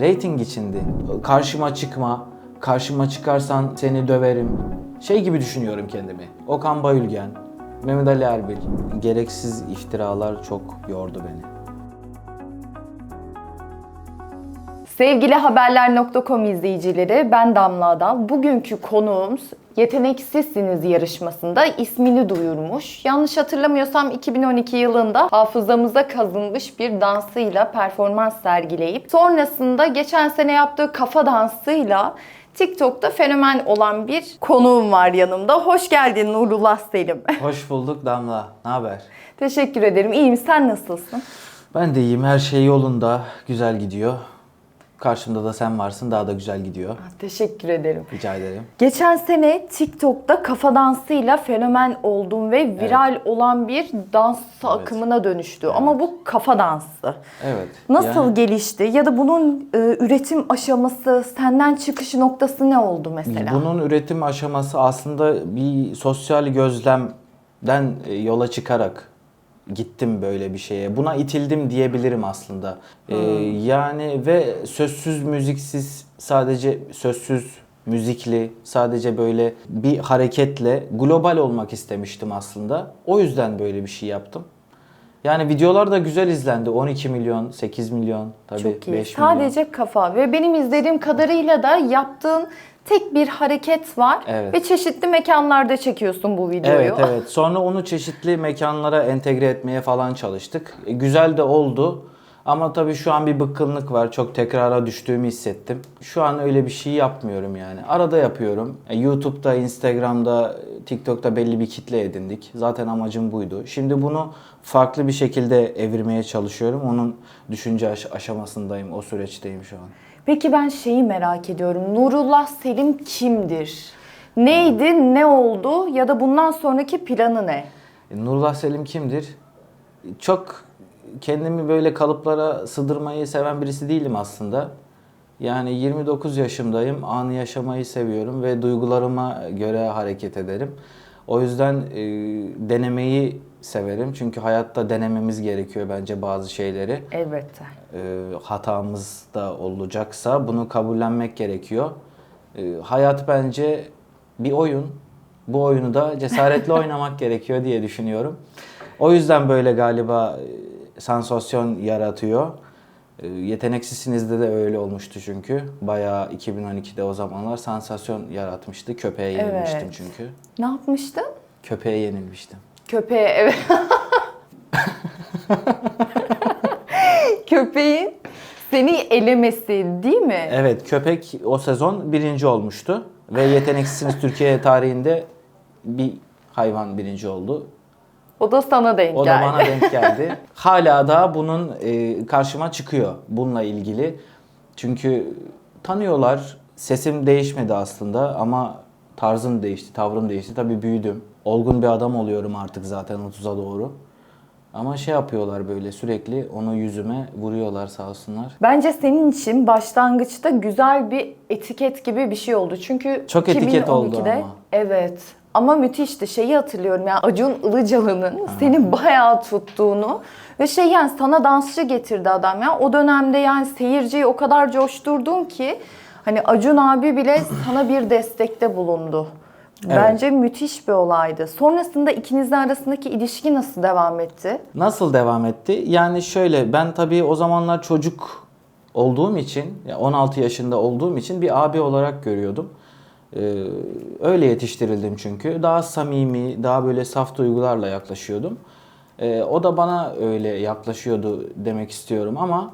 Rating içindi. Karşıma çıkma, karşıma çıkarsan seni döverim. Şey gibi düşünüyorum kendimi. Okan Bayülgen, Mehmet Ali Erbil. Gereksiz iftiralar çok yordu beni. Sevgili Haberler.com izleyicileri, ben Damla Adal. Bugünkü konuğumuz Yeteneksizsiniz yarışmasında ismini duyurmuş. Yanlış hatırlamıyorsam 2012 yılında hafızamıza kazınmış bir dansıyla performans sergileyip sonrasında geçen sene yaptığı kafa dansıyla TikTok'ta fenomen olan bir konuğum var yanımda. Hoş geldin Nurullah Selim. Hoş bulduk Damla. Ne haber? Teşekkür ederim. İyiyim. Sen nasılsın? Ben de iyiyim. Her şey yolunda. Güzel gidiyor. Karşımda da sen varsın. Daha da güzel gidiyor. Teşekkür ederim. Rica ederim. Geçen sene TikTok'ta kafa dansıyla fenomen oldum ve viral olan bir dans akımına dönüştü. Ama bu kafa dansı. Evet. Nasıl yani- gelişti ya da bunun e, üretim aşaması, senden çıkış noktası ne oldu mesela? Bunun üretim aşaması aslında bir sosyal gözlemden e, yola çıkarak gittim böyle bir şeye. Buna itildim diyebilirim aslında. Ee, yani ve sözsüz müziksiz sadece sözsüz müzikli sadece böyle bir hareketle global olmak istemiştim aslında. O yüzden böyle bir şey yaptım. Yani videolar da güzel izlendi. 12 milyon, 8 milyon, tabii Çok iyi. 5 milyon. Sadece kafa ve benim izlediğim kadarıyla da yaptığın tek bir hareket var Evet. ve çeşitli mekanlarda çekiyorsun bu videoyu. Evet evet. Sonra onu çeşitli mekanlara entegre etmeye falan çalıştık. E, güzel de oldu. Ama tabii şu an bir bıkkınlık var. Çok tekrara düştüğümü hissettim. Şu an öyle bir şey yapmıyorum yani. Arada yapıyorum. E, YouTube'da, Instagram'da, TikTok'ta belli bir kitle edindik. Zaten amacım buydu. Şimdi bunu farklı bir şekilde evirmeye çalışıyorum. Onun düşünce aş- aşamasındayım. O süreçteyim şu an. Peki ben şeyi merak ediyorum. Nurullah Selim kimdir? Neydi, ne oldu ya da bundan sonraki planı ne? E, Nurullah Selim kimdir? Çok kendimi böyle kalıplara sığdırmayı seven birisi değilim aslında. Yani 29 yaşımdayım, anı yaşamayı seviyorum ve duygularıma göre hareket ederim. O yüzden e, denemeyi severim çünkü hayatta denememiz gerekiyor bence bazı şeyleri. Elbette. E, hatamız da olacaksa bunu kabullenmek gerekiyor. E, hayat bence bir oyun. Bu oyunu da cesaretle oynamak gerekiyor diye düşünüyorum. O yüzden böyle galiba e, sansasyon yaratıyor. E, Yeteneksizsinizde de öyle olmuştu çünkü. Bayağı 2012'de o zamanlar sansasyon yaratmıştı. Köpeğe yenilmiştim Evet. çünkü. Ne yapmıştın? Köpeğe yenilmiştim. Köpeğe evet. Köpeğin seni elemesi değil mi? Evet köpek o sezon birinci olmuştu. Ve Yeteneksizsiniz Türkiye tarihinde bir hayvan birinci oldu. O da sana denk O da geldi. bana denk geldi. Hala da bunun e, karşıma çıkıyor bununla ilgili. Çünkü tanıyorlar. Sesim değişmedi aslında ama tarzım değişti, tavrım değişti. Tabii büyüdüm. Olgun bir adam oluyorum artık zaten 30'a doğru. Ama şey yapıyorlar böyle sürekli onu yüzüme vuruyorlar sağ olsunlar. Bence senin için başlangıçta güzel bir etiket gibi bir şey oldu. Çünkü Çok etiket oldu 2012'de ama. Evet. Ama müthişti. Şeyi hatırlıyorum ya Acun Ilıcalı'nın seni bayağı tuttuğunu ve şey yani sana dansçı getirdi adam ya. O dönemde yani seyirciyi o kadar coşturdun ki hani Acun abi bile sana bir destekte bulundu. Bence müthiş bir olaydı. Sonrasında ikinizin arasındaki ilişki nasıl devam etti? Nasıl devam etti? Yani şöyle ben tabii o zamanlar çocuk olduğum için, ya 16 yaşında olduğum için bir abi olarak görüyordum. Ee, öyle yetiştirildim çünkü. Daha samimi, daha böyle saf duygularla yaklaşıyordum. Ee, o da bana öyle yaklaşıyordu demek istiyorum ama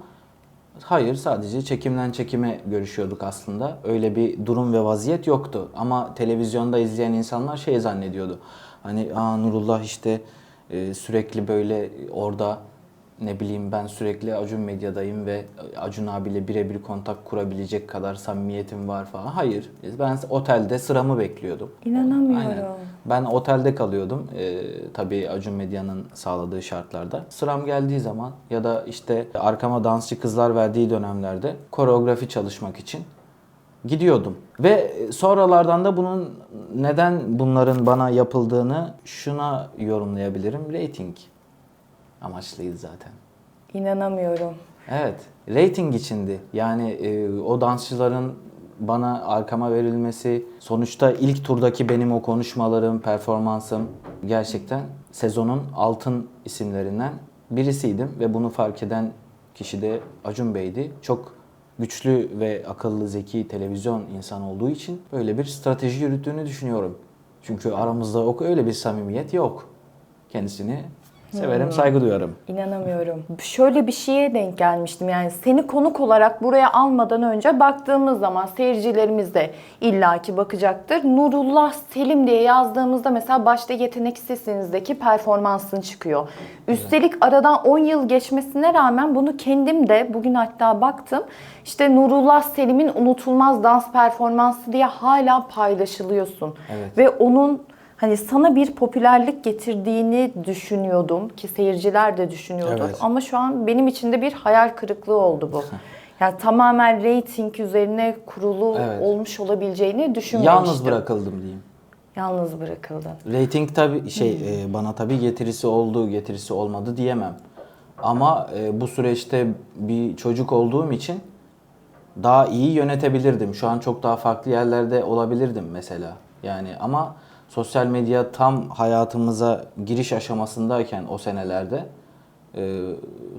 hayır sadece çekimden çekime görüşüyorduk aslında. Öyle bir durum ve vaziyet yoktu. Ama televizyonda izleyen insanlar şey zannediyordu. Hani Aa, Nurullah işte e, sürekli böyle orada ne bileyim ben sürekli Acun Medya'dayım ve Acun abiyle birebir kontak kurabilecek kadar samimiyetim var falan. Hayır. Ben otelde sıramı bekliyordum. İnanamıyorum. Aynen. Ben otelde kalıyordum. Ee, tabii Acun Medya'nın sağladığı şartlarda. Sıram geldiği zaman ya da işte arkama dansçı kızlar verdiği dönemlerde koreografi çalışmak için gidiyordum. Ve sonralardan da bunun neden bunların bana yapıldığını şuna yorumlayabilirim. Rating amaçlıydı zaten. İnanamıyorum. Evet. Rating içindi. Yani e, o dansçıların bana arkama verilmesi, sonuçta ilk turdaki benim o konuşmalarım, performansım gerçekten sezonun altın isimlerinden birisiydim ve bunu fark eden kişi de Acun Bey'di. Çok güçlü ve akıllı, zeki televizyon insan olduğu için böyle bir strateji yürüttüğünü düşünüyorum. Çünkü aramızda o öyle bir samimiyet yok. Kendisini severim, saygı duyarım. İnanamıyorum. Şöyle bir şeye denk gelmiştim. Yani seni konuk olarak buraya almadan önce baktığımız zaman seyircilerimiz de illaki bakacaktır. Nurullah Selim diye yazdığımızda mesela başta yeteneksizsinizdeki performansın çıkıyor. Üstelik aradan 10 yıl geçmesine rağmen bunu kendim de bugün hatta baktım. İşte Nurullah Selim'in unutulmaz dans performansı diye hala paylaşılıyorsun. Evet. Ve onun hani sana bir popülerlik getirdiğini düşünüyordum ki seyirciler de düşünüyordur. Evet. Ama şu an benim için de bir hayal kırıklığı oldu bu. Yani tamamen reyting üzerine kurulu Evet. olmuş olabileceğini düşünmemiştim. Yalnız bırakıldım diyeyim. Yalnız bırakıldın. Rating tabi şey e, bana tabi getirisi oldu, getirisi olmadı diyemem. Ama e, bu süreçte bir çocuk olduğum için daha iyi yönetebilirdim. Şu an çok daha farklı yerlerde olabilirdim mesela. Yani ama sosyal medya tam hayatımıza giriş aşamasındayken o senelerde e,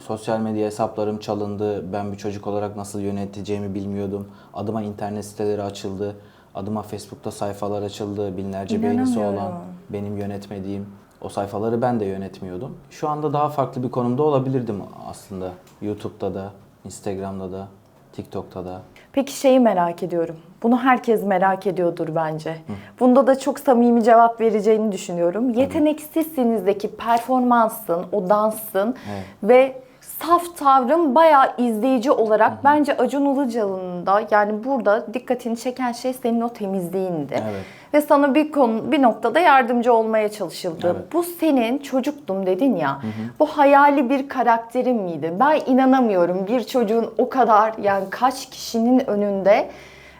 sosyal medya hesaplarım çalındı. Ben bir çocuk olarak nasıl yöneteceğimi bilmiyordum. Adıma internet siteleri açıldı. Adıma Facebook'ta sayfalar açıldı. Binlerce beğenisi olan benim yönetmediğim o sayfaları ben de yönetmiyordum. Şu anda daha farklı bir konumda olabilirdim aslında. YouTube'da da, Instagram'da da, TikTok'ta da. Peki şeyi merak ediyorum. Bunu herkes merak ediyordur bence. Bunda da çok samimi cevap vereceğini düşünüyorum. Yeteneksizsinizdeki performansın, o dansın Evet. ve saf tavrın bayağı izleyici olarak bence Acun Ilıcalı'nın da yani burada dikkatini çeken şey senin o temizliğindi. Evet. Ve sana bir konu bir noktada yardımcı olmaya çalışıldı. Evet. Bu senin çocuktum dedin ya. Bu hayali bir karakterin miydi? Ben inanamıyorum. Bir çocuğun o kadar yani kaç kişinin önünde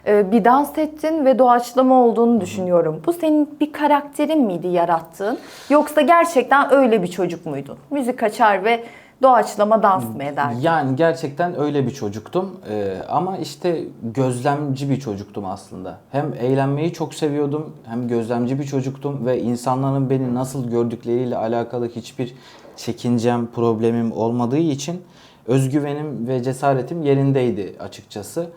e, bir dans ettin ve doğaçlama olduğunu düşünüyorum. Bu senin bir karakterin miydi yarattığın? Yoksa gerçekten öyle bir çocuk muydun? Müzik açar ve doğaçlama dans mı ederdin? Yani gerçekten öyle bir çocuktum. Ee, ama işte gözlemci bir çocuktum aslında. Hem eğlenmeyi çok seviyordum, hem gözlemci bir çocuktum ve insanların beni nasıl gördükleriyle alakalı hiçbir çekincem, problemim olmadığı için özgüvenim ve cesaretim yerindeydi açıkçası.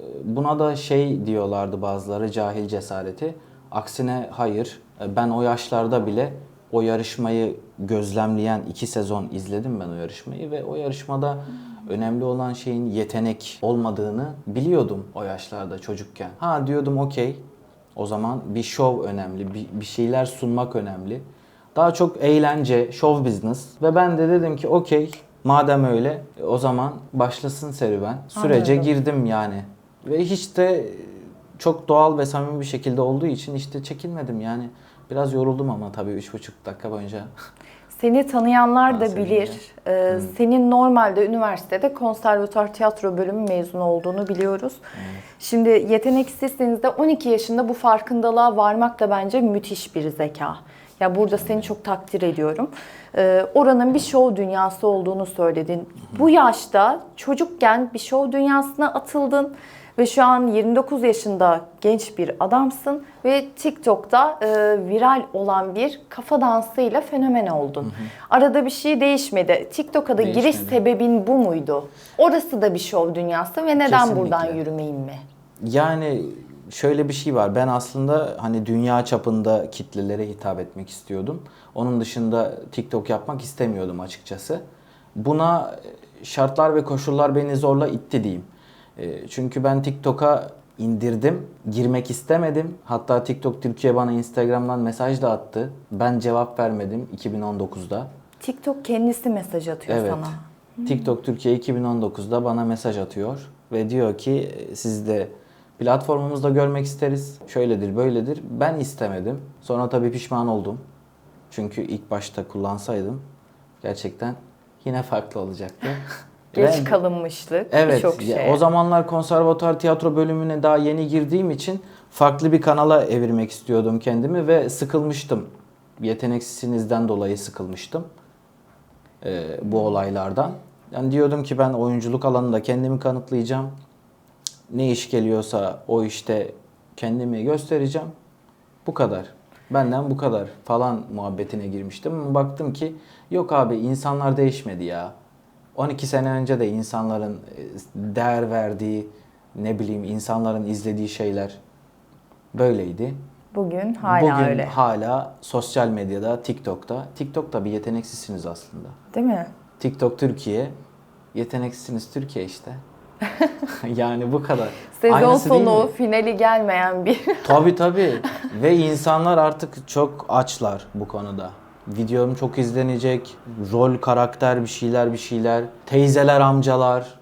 Ee, Buna da şey diyorlardı bazıları cahil cesareti. Aksine hayır. Ee, Ben o yaşlarda bile o yarışmayı gözlemleyen iki sezon izledim ben o yarışmayı ve o yarışmada önemli olan şeyin yetenek olmadığını biliyordum o yaşlarda çocukken. Ha diyordum okey o zaman bir şov önemli, bir, bir şeyler sunmak önemli. Daha çok eğlence, show business ve ben de dedim ki okey madem öyle o zaman başlasın serüven. Sürece Anladım. girdim yani. Ve hiç de çok doğal ve samimi bir şekilde olduğu için işte çekinmedim yani. Biraz yoruldum ama tabii üç buçuk dakika boyunca. Seni tanıyanlar da bilir. Ee, Senin normalde üniversitede konservatuar tiyatro bölümü mezunu olduğunu biliyoruz. Şimdi yeteneksizseniz 12 yaşında bu farkındalığa varmak da bence müthiş bir zeka. Ya burada seni çok takdir ediyorum. Ee, oranın bir şov dünyası olduğunu söyledin. Bu yaşta çocukken bir şov dünyasına atıldın ve şu an 29 yaşında genç bir adamsın ve TikTok'ta e, viral olan bir kafa dansıyla fenomen oldun. Arada bir şey değişmedi. TikTok'a da giriş Değişmedi. sebebin bu muydu? Orası da bir şov dünyası ve neden Kesinlikle. buradan yürümeyeyim mi? Yani şöyle bir şey var. Ben aslında hani dünya çapında kitlelere hitap etmek istiyordum. Onun dışında TikTok yapmak istemiyordum açıkçası. Buna şartlar ve koşullar beni zorla itti diyeyim. E, Çünkü ben TikTok'a indirdim, girmek istemedim. Hatta TikTok Türkiye bana Instagram'dan mesaj da attı. Ben cevap vermedim 2019'da. TikTok kendisi mesaj atıyor Evet. sana. TikTok Türkiye 2019'da bana mesaj atıyor ve diyor ki siz de platformumuzda görmek isteriz. Şöyledir, böyledir. Ben istemedim. Sonra tabii pişman oldum. Çünkü ilk başta kullansaydım gerçekten yine farklı olacaktı. Geç Ve- kalınmışlık, Evet. birçok şey. O zamanlar konservatuar tiyatro bölümüne daha yeni girdiğim için farklı bir kanala evirmek istiyordum kendimi ve sıkılmıştım. Yeteneksizliğinizden dolayı sıkılmıştım. Ee, bu olaylardan. Yani diyordum ki ben oyunculuk alanında kendimi kanıtlayacağım. Ne iş geliyorsa o işte kendimi göstereceğim. Bu kadar. Benden bu kadar falan muhabbetine girmiştim. Baktım ki yok abi insanlar değişmedi ya. 12 sene önce de insanların e, değer verdiği ne bileyim insanların izlediği şeyler böyleydi. Bugün hala Bugün öyle. hala sosyal medyada, TikTok'ta. TikTok'ta bir yeteneksizsiniz aslında. Değil mi? TikTok Türkiye. Yeteneksizsiniz Türkiye işte. yani bu kadar. Sezon Aynısı sonu finali gelmeyen bir Tabii tabii. Ve insanlar artık çok açlar bu konuda. Videom çok izlenecek. Rol, karakter bir şeyler bir şeyler. Teyzeler, amcalar.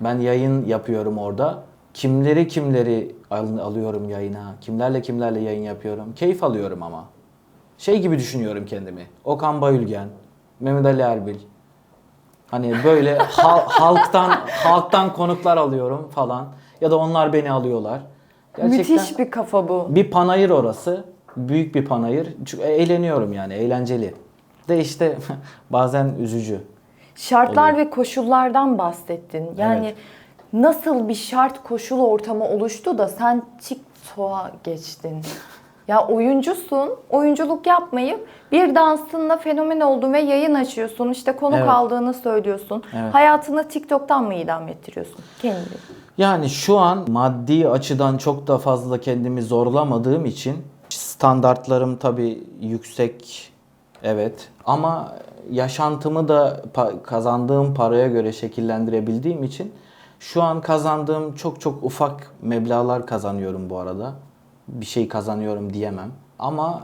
Ben yayın yapıyorum orada. Kimleri kimleri al- alıyorum yayına. Kimlerle kimlerle yayın yapıyorum. Keyif alıyorum ama. Şey gibi düşünüyorum kendimi. Okan Bayülgen, Mehmet Ali Erbil. Hani böyle hal- halktan halktan konuklar alıyorum falan. Ya da onlar beni alıyorlar. müthiş bir kafa bu. Bir panayır orası. Büyük bir panayır. Çünkü eğleniyorum yani. Eğlenceli. De işte bazen üzücü. Şartlar Oluyor. ve koşullardan bahsettin. Yani Evet. nasıl bir şart koşul ortamı oluştu da sen TikTok'a geçtin? Ya oyuncusun, oyunculuk yapmayıp bir dansınla fenomen oldun ve yayın açıyorsun. İşte konuk Evet. aldığını söylüyorsun. Evet. Hayatını TikTok'tan mı idam ettiriyorsun? Kendini. Yani şu an maddi açıdan çok da fazla kendimi zorlamadığım için standartlarım tabii yüksek. Evet. Ama yaşantımı da pa- kazandığım paraya göre şekillendirebildiğim için şu an kazandığım çok çok ufak meblağlar kazanıyorum bu arada. Bir şey kazanıyorum diyemem. Ama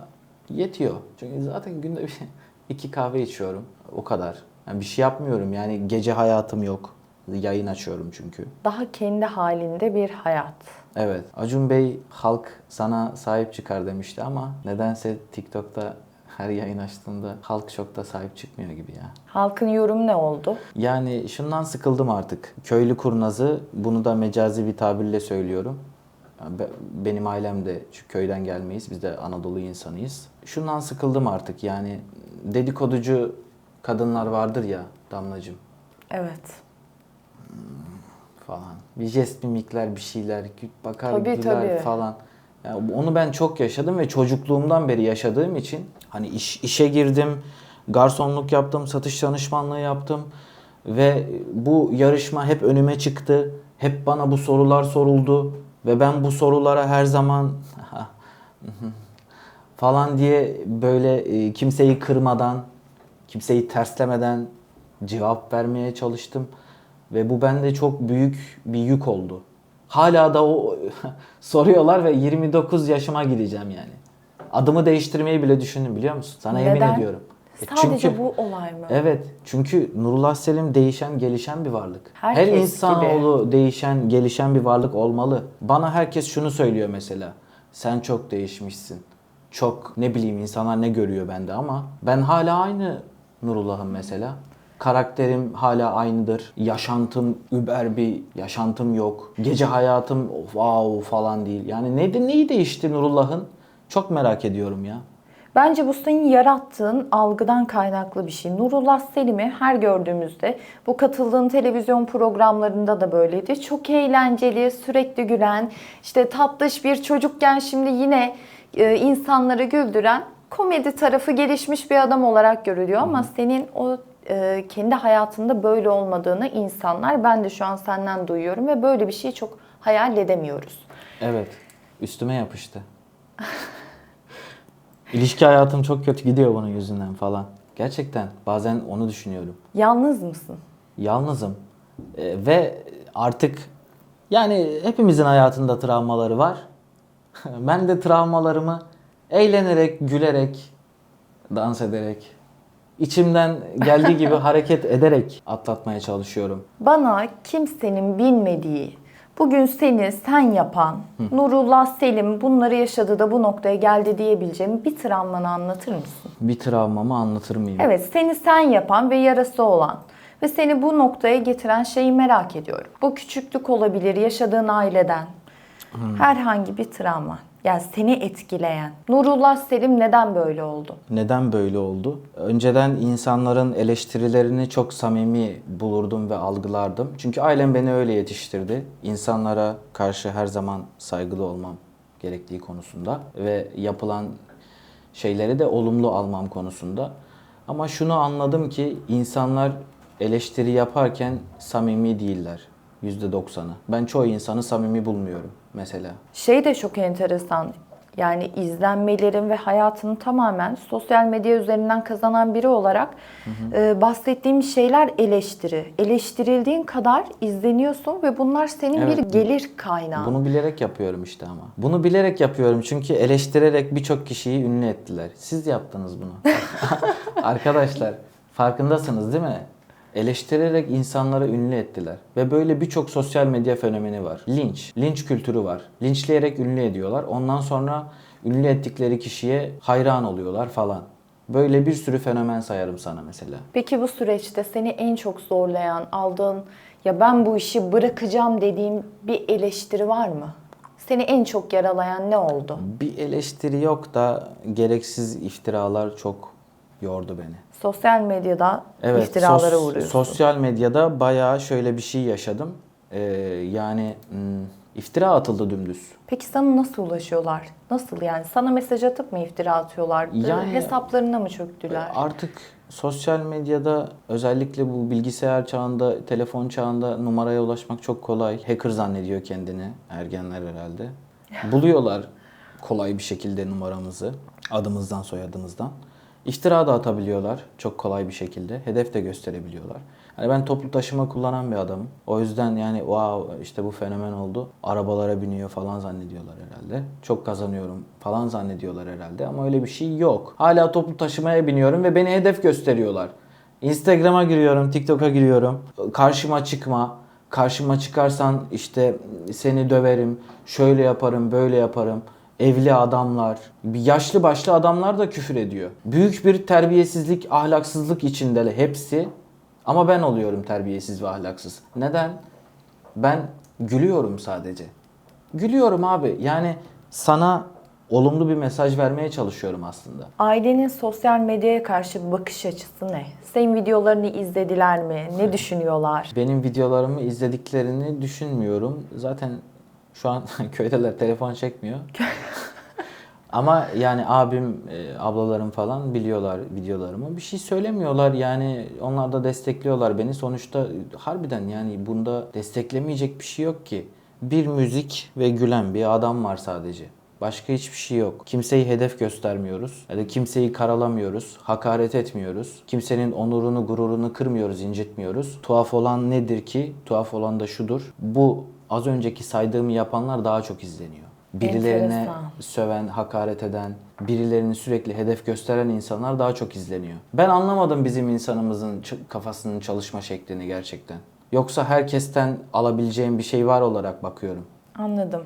yetiyor. Çünkü zaten günde bir iki kahve içiyorum. O kadar. Yani bir şey yapmıyorum. Yani gece hayatım yok. Yayın açıyorum çünkü. Daha kendi halinde bir hayat. Evet. Acun Bey halk sana sahip çıkar demişti ama nedense TikTok'ta her yayın açtığında halk çok da sahip çıkmıyor gibi ya. Halkın yorumu ne oldu? Yani şundan sıkıldım artık. Köylü kurnazı, bunu da mecazi bir tabirle söylüyorum. Be- Benim ailem de köyden gelmeyiz. Biz de Anadolu insanıyız. Şundan sıkıldım artık. Yani dedikoducu kadınlar vardır ya Damlacığım Evet. Falan. Bir jest mimikler bir şeyler bakar Tabii, güler tabii. falan. Yani onu ben çok yaşadım ve çocukluğumdan beri yaşadığım için hani iş, işe girdim, garsonluk yaptım, satış danışmanlığı yaptım ve bu yarışma hep önüme çıktı. Hep bana bu sorular soruldu ve ben bu sorulara her zaman falan diye böyle e, kimseyi kırmadan, kimseyi terslemeden cevap vermeye çalıştım. Ve bu bende çok büyük bir yük oldu. Hala da o soruyorlar ve 29 yaşıma gideceğim yani. Adımı değiştirmeyi bile düşündüm biliyor musun? Sana yemin Neden? ediyorum. E Sadece bu olay mı? Evet. Çünkü Nurullah Selim değişen, gelişen bir varlık. Herkes Her insanoğlu değişen, gelişen bir varlık olmalı. Bana herkes şunu söylüyor mesela. Sen çok değişmişsin. Çok ne bileyim insanlar ne görüyor bende ama ben hala aynı Nurullah'ım mesela. Karakterim hala aynıdır. Yaşantım über bir yaşantım yok. Gece hayatım wow falan değil. Yani ne, neyi değişti Nurullah'ın? Çok merak ediyorum ya. Bence bu senin yarattığın algıdan kaynaklı bir şey. Nurullah Selim'i her gördüğümüzde bu katıldığın televizyon programlarında da böyleydi. Çok eğlenceli, sürekli gülen, işte tatlış bir çocukken şimdi yine e, insanları güldüren komedi tarafı gelişmiş bir adam olarak görülüyor ama senin o e, kendi hayatında böyle olmadığını insanlar ben de şu an senden duyuyorum ve böyle bir şeyi çok hayal edemiyoruz. Evet. Üstüme yapıştı. İlişki hayatım çok kötü gidiyor bunun yüzünden falan. Gerçekten bazen onu düşünüyorum. Yalnız mısın? Yalnızım. Ee, ve artık yani hepimizin hayatında travmaları var. ben de travmalarımı eğlenerek, gülerek, dans ederek, içimden geldiği gibi hareket ederek atlatmaya çalışıyorum. Bana kimsenin bilmediği, bugün seni sen yapan, Nurullah Selim bunları yaşadı da bu noktaya geldi diyebileceğim bir travmanı anlatır mısın? Bir travmamı anlatır mıyım? Evet, seni sen yapan ve yarası olan ve seni bu noktaya getiren şeyi merak ediyorum. Bu küçüklük olabilir, yaşadığın aileden. Herhangi bir travma. Yani seni etkileyen. Nurullah Selim neden böyle oldu? Neden böyle oldu? Önceden insanların eleştirilerini çok samimi bulurdum ve algılardım. Çünkü ailem beni öyle yetiştirdi. İnsanlara karşı her zaman saygılı olmam gerektiği konusunda ve yapılan şeyleri de olumlu almam konusunda. Ama şunu anladım ki insanlar eleştiri yaparken samimi değiller. %90'ı. Ben çoğu insanı samimi bulmuyorum mesela. Şey de çok enteresan. Yani izlenmelerin ve hayatını tamamen sosyal medya üzerinden kazanan biri olarak e, bahsettiğim şeyler eleştiri. Eleştirildiğin kadar izleniyorsun ve bunlar senin Evet. bir gelir kaynağı. Bunu bilerek yapıyorum işte ama. Bunu bilerek yapıyorum çünkü eleştirerek birçok kişiyi ünlü ettiler. Siz yaptınız bunu. Arkadaşlar farkındasınız değil mi? Eleştirerek insanları ünlü ettiler. Ve böyle birçok sosyal medya fenomeni var. Linç. Linç kültürü var. Linçleyerek ünlü ediyorlar. Ondan sonra ünlü ettikleri kişiye hayran oluyorlar falan. Böyle bir sürü fenomen sayarım sana mesela. Peki bu süreçte seni en çok zorlayan, aldığın ya ben bu işi bırakacağım dediğin bir eleştiri var mı? Seni en çok yaralayan ne oldu? Bir eleştiri yok da gereksiz iftiralar çok yordu beni. Sosyal medyada Evet, iftiralara sos- uğruyorsun. Sosyal medyada bayağı şöyle bir şey yaşadım. Ee, yani hmm, iftira atıldı dümdüz. Peki sana nasıl ulaşıyorlar? Nasıl yani? Sana mesaj atıp mı iftira atıyorlar? Yani- Hesaplarına mı çöktüler? Artık sosyal medyada özellikle bu bilgisayar çağında, telefon çağında numaraya ulaşmak çok kolay. Hacker zannediyor kendini ergenler herhalde. Buluyorlar kolay bir şekilde numaramızı adımızdan soyadımızdan. İftira da atabiliyorlar çok kolay bir şekilde. Hedef de gösterebiliyorlar. Yani ben toplu taşıma kullanan bir adamım. O yüzden yani wow işte bu fenomen oldu. Arabalara biniyor falan zannediyorlar herhalde. Çok kazanıyorum falan zannediyorlar herhalde ama öyle bir şey yok. Hala toplu taşımaya biniyorum ve beni hedef gösteriyorlar. Instagram'a giriyorum, TikTok'a giriyorum. Karşıma çıkma. Karşıma çıkarsan işte seni döverim, şöyle yaparım, böyle yaparım. Evli adamlar, bir yaşlı başlı adamlar da küfür ediyor. Büyük bir terbiyesizlik, ahlaksızlık içinde hepsi. Ama ben oluyorum terbiyesiz ve ahlaksız. Neden? Ben gülüyorum sadece. Gülüyorum abi. Yani sana olumlu bir mesaj vermeye çalışıyorum aslında. Ailenin sosyal medyaya karşı bakış açısı ne? Senin videolarını izlediler mi? Ne düşünüyorlar? Benim videolarımı izlediklerini düşünmüyorum. Zaten şu an köydeler telefon çekmiyor. Ama yani abim, e, ablalarım falan biliyorlar videolarımı. Bir şey söylemiyorlar yani onlar da destekliyorlar beni. Sonuçta harbiden yani bunda desteklemeyecek bir şey yok ki. Bir müzik ve gülen bir adam var sadece. Başka hiçbir şey yok. Kimseyi hedef göstermiyoruz. Ya da kimseyi karalamıyoruz. Hakaret etmiyoruz. Kimsenin onurunu, gururunu kırmıyoruz, incitmiyoruz. Tuhaf olan nedir ki? Tuhaf olan da şudur. Bu az önceki saydığımı yapanlar daha çok izleniyor. Birilerine Enteresan. söven, hakaret eden, birilerini sürekli hedef gösteren insanlar daha çok izleniyor. Ben anlamadım bizim insanımızın kafasının çalışma şeklini gerçekten. Yoksa herkesten alabileceğim bir şey var olarak bakıyorum. Anladım.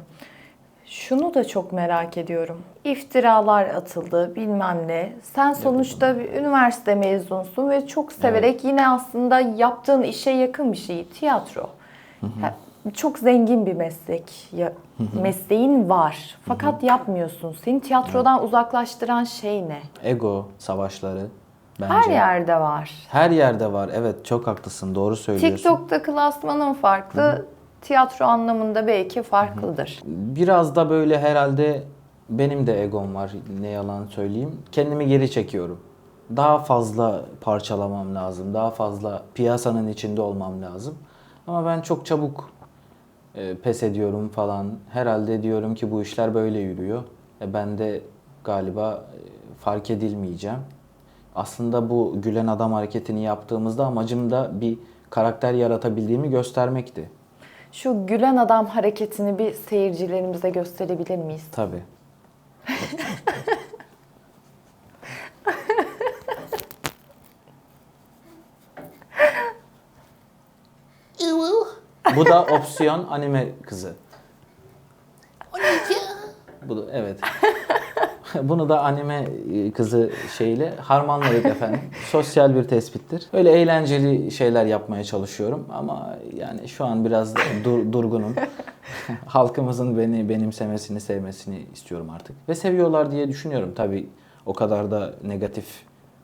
Şunu da çok merak ediyorum. İftiralar atıldı bilmem ne. Sen sonuçta bir üniversite mezunsun ve çok severek yine aslında yaptığın işe yakın bir şey. Tiyatro. Ya, Çok zengin bir meslek. Ya, mesleğin var. Fakat yapmıyorsun. Seni tiyatrodan uzaklaştıran şey ne? Ego savaşları bence. Her yerde var. Her yerde var. Evet çok haklısın. Doğru söylüyorsun. TikTok'ta klasmanın farklı, tiyatro anlamında belki farklıdır. Biraz da böyle herhalde benim de egom var ne yalan söyleyeyim. Kendimi geri çekiyorum. Daha fazla parçalamam lazım. Daha fazla piyasanın içinde olmam lazım. Ama ben çok çabuk e, pes ediyorum falan. Herhalde diyorum ki bu işler böyle yürüyor. E, ben de galiba e, fark edilmeyeceğim. Aslında bu gülen adam hareketini yaptığımızda amacım da bir karakter yaratabildiğimi göstermekti. Şu gülen adam hareketini bir seyircilerimize gösterebilir miyiz? Tabii. Bu da opsiyon anime kızı. Bu da evet. Bunu da anime e, kızı şeyle harmanladık efendim. Sosyal bir tespittir. Öyle eğlenceli şeyler yapmaya çalışıyorum ama yani şu an biraz dur- durgunum. Halkımızın beni benimsemesini, sevmesini istiyorum artık. Ve seviyorlar diye düşünüyorum. Tabii o kadar da negatif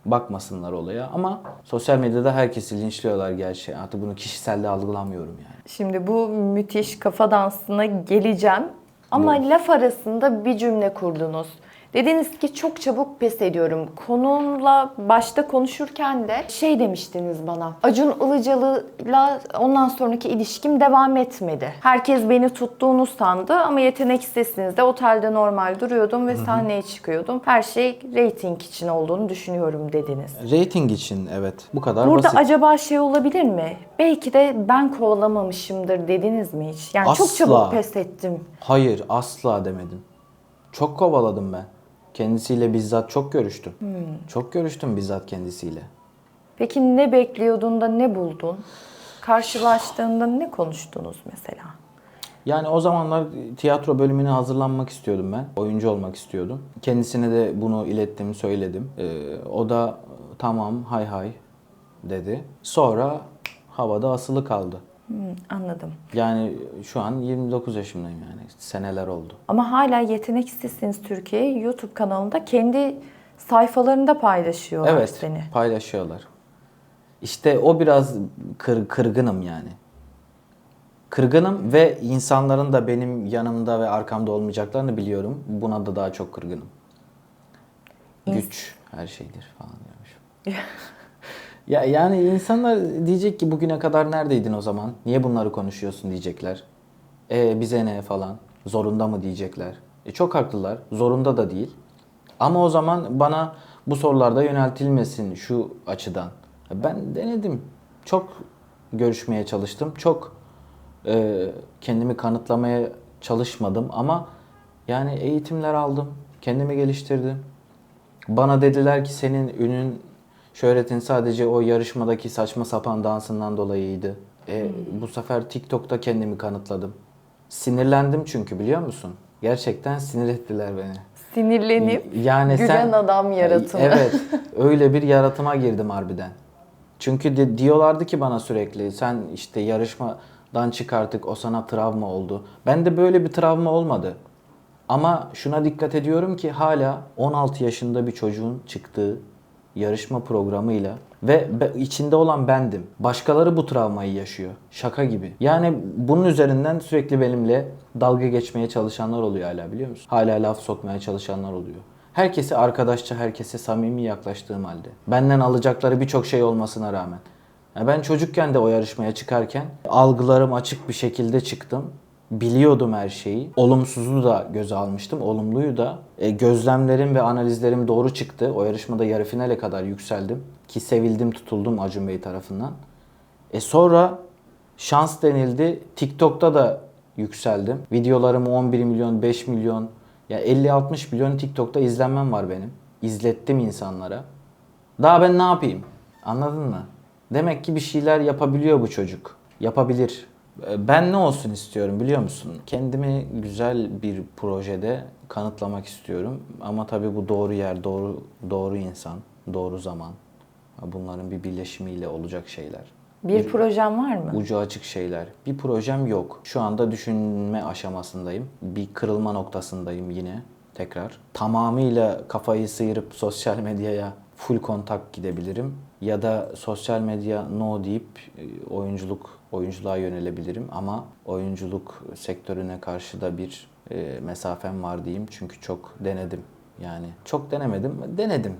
bakmasınlar olaya ama sosyal medyada herkesi linçliyorlar gerçi. Artık bunu kişisel de algılamıyorum yani. Şimdi bu müthiş kafa dansına geleceğim. Ama laf arasında bir cümle kurdunuz. Dediniz ki çok çabuk pes ediyorum. Konumla başta konuşurken de şey demiştiniz bana. Acun Ilıcalı'yla ondan sonraki ilişkim devam etmedi. Herkes beni tuttuğunu sandı ama yeteneksizsiniz otelde normal duruyordum ve sahneye çıkıyordum. Her şey reyting için olduğunu düşünüyorum dediniz. Rating için evet. Bu kadar Burada basit. acaba şey olabilir mi? Belki de ben kovalamamışımdır dediniz mi hiç? Yani çok Asla. çabuk pes ettim. Hayır asla demedim. Çok kovaladım ben. Kendisiyle bizzat çok görüştüm. Çok görüştüm bizzat kendisiyle. Peki ne bekliyordun da ne buldun? Karşılaştığında ne konuştunuz mesela? Yani o zamanlar tiyatro bölümüne hazırlanmak istiyordum ben. Oyuncu olmak istiyordum. Kendisine de bunu ilettim, söyledim. Ee, o da tamam hay hay dedi. Sonra havada asılı kaldı. Anladım. Yani şu an 29 yaşındayım yani. Seneler oldu. Ama hala yeteneksizsiniz Türkiye YouTube kanalında kendi sayfalarında paylaşıyorlar Evet, seni. paylaşıyorlar. İşte o biraz kır, kırgınım yani. Kırgınım ve insanların da benim yanımda ve arkamda olmayacaklarını biliyorum. Buna da daha çok kırgınım. Güç her şeydir falan diyormuş. ya yani insanlar diyecek ki bugüne kadar neredeydin o zaman? Niye bunları konuşuyorsun diyecekler. E bize ne falan. Zorunda mı diyecekler. E çok haklılar. Zorunda da değil. Ama o zaman bana bu sorularda yöneltilmesin şu açıdan. Ben denedim. Çok görüşmeye çalıştım. Çok e, kendimi kanıtlamaya çalışmadım ama yani eğitimler aldım. Kendimi geliştirdim. Bana dediler ki senin ünün, şöhretin sadece o yarışmadaki saçma sapan dansından dolayıydı. E, bu sefer TikTok'ta kendimi kanıtladım. Sinirlendim çünkü biliyor musun? Gerçekten sinir ettiler beni. Sinirlenip Yani gülen sen adam yaratımı. Evet. öyle bir yaratıma girdim harbiden. Çünkü de, diyorlardı ki bana sürekli sen işte yarışmadan çık artık o sana travma oldu. Ben de böyle bir travma olmadı. Ama şuna dikkat ediyorum ki hala 16 yaşında bir çocuğun çıktığı yarışma programıyla ve içinde olan bendim. Başkaları bu travmayı yaşıyor. Şaka gibi. Yani bunun üzerinden sürekli benimle dalga geçmeye çalışanlar oluyor hala biliyor musun? Hala laf sokmaya çalışanlar oluyor. Herkese arkadaşça, herkese samimi yaklaştığım halde. Benden alacakları birçok şey olmasına rağmen. Ben çocukken de o yarışmaya çıkarken algılarım açık bir şekilde çıktım. Biliyordum her şeyi. Olumsuzu da göze almıştım, olumluyu da. E, gözlemlerim ve analizlerim doğru çıktı. O yarışmada yarı finale kadar yükseldim. Ki sevildim, tutuldum Acun Bey tarafından. E sonra şans denildi. TikTok'ta da yükseldim. Videolarımı 11 milyon, 5 milyon, ya 50-60 milyon TikTok'ta izlenmem var benim. İzlettim insanlara. Daha ben ne yapayım? Anladın mı? Demek ki bir şeyler yapabiliyor bu çocuk. Yapabilir. Ee, Ben ne olsun istiyorum biliyor musun? Kendimi güzel bir projede kanıtlamak istiyorum. Ama tabii bu doğru yer, doğru doğru insan, doğru zaman. Bunların bir birleşimiyle olacak şeyler. Bir projem var mı? Ucu açık şeyler. Bir projem yok. Şu anda düşünme aşamasındayım. Bir kırılma noktasındayım yine tekrar. Tamamıyla kafayı sıyırıp sosyal medyaya full kontak gidebilirim. Ya da sosyal medya no deyip e, oyunculuk oyunculuğa yönelebilirim ama oyunculuk sektörüne karşı da bir e, mesafem var diyeyim. Çünkü çok denedim. Yani çok denemedim, denedim.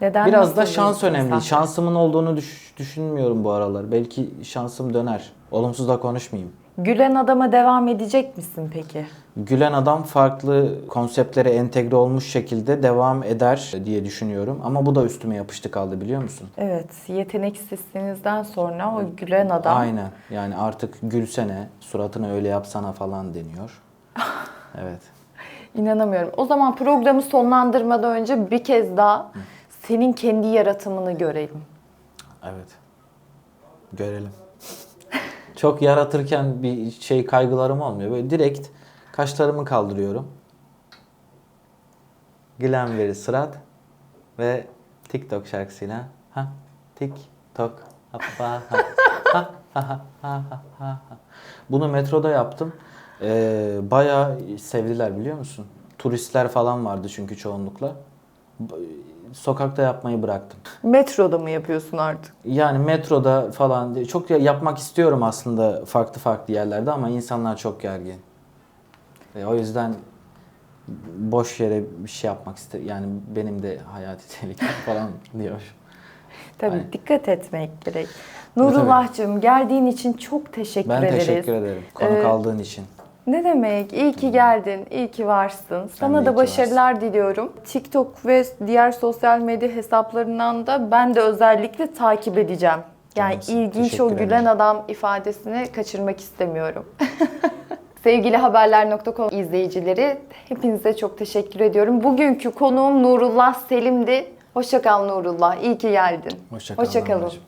Neden Biraz da şans önemli. mesafe? Şansımın olduğunu düş- düşünmüyorum bu aralar. Belki şansım döner. Olumsuz da konuşmayayım. Gülen adama devam edecek misin peki? Gülen adam farklı konseptlere entegre olmuş şekilde devam eder diye düşünüyorum. Ama bu da üstüme yapıştı kaldı biliyor musun? Evet, yeteneksizliğinizden sonra o gülen adam Aynen. Yani artık gülsene, suratını öyle yapsana falan deniyor. Evet. İnanamıyorum. O zaman programı sonlandırmadan önce bir kez daha senin kendi yaratımını görelim. Evet. Görelim. Çok yaratırken bir şey kaygılarım olmuyor. Böyle direkt kaşlarımı kaldırıyorum. Glenberry Sırat ve TikTok şarkısıyla ha TikTok hoppa ha ha ha ha ha ha. Bunu metroda yaptım. Ee, bayağı sevdiler biliyor musun? Turistler falan vardı çünkü çoğunlukla. Sokakta yapmayı bıraktım. Metroda mı yapıyorsun artık? Yani metroda falan çok ya- yapmak istiyorum aslında farklı farklı yerlerde ama insanlar çok gergin. E, o yüzden boş yere bir şey yapmak ister. Yani benim de hayati tehlikem falan diyor. Tabii Aynen. dikkat etmek gerek. Nurullah'cığım geldiğin için çok teşekkür Ben ederiz. teşekkür ederim konuk Ee, aldığın için. Ne demek? İyi ki geldin, iyi ki varsın. Sana de da başarılar diliyorum. TikTok ve diğer sosyal medya hesaplarından da ben de özellikle takip edeceğim. Yani Canımsın, ilginç o gülen adam ifadesini kaçırmak istemiyorum. Sevgili haberler.com izleyicileri hepinize çok teşekkür ediyorum. Bugünkü konuğum Nurullah Selim'di. Hoşça kal Nurullah. İyi ki geldin. Hoşça kal Hoşça kalın. Damlacığım.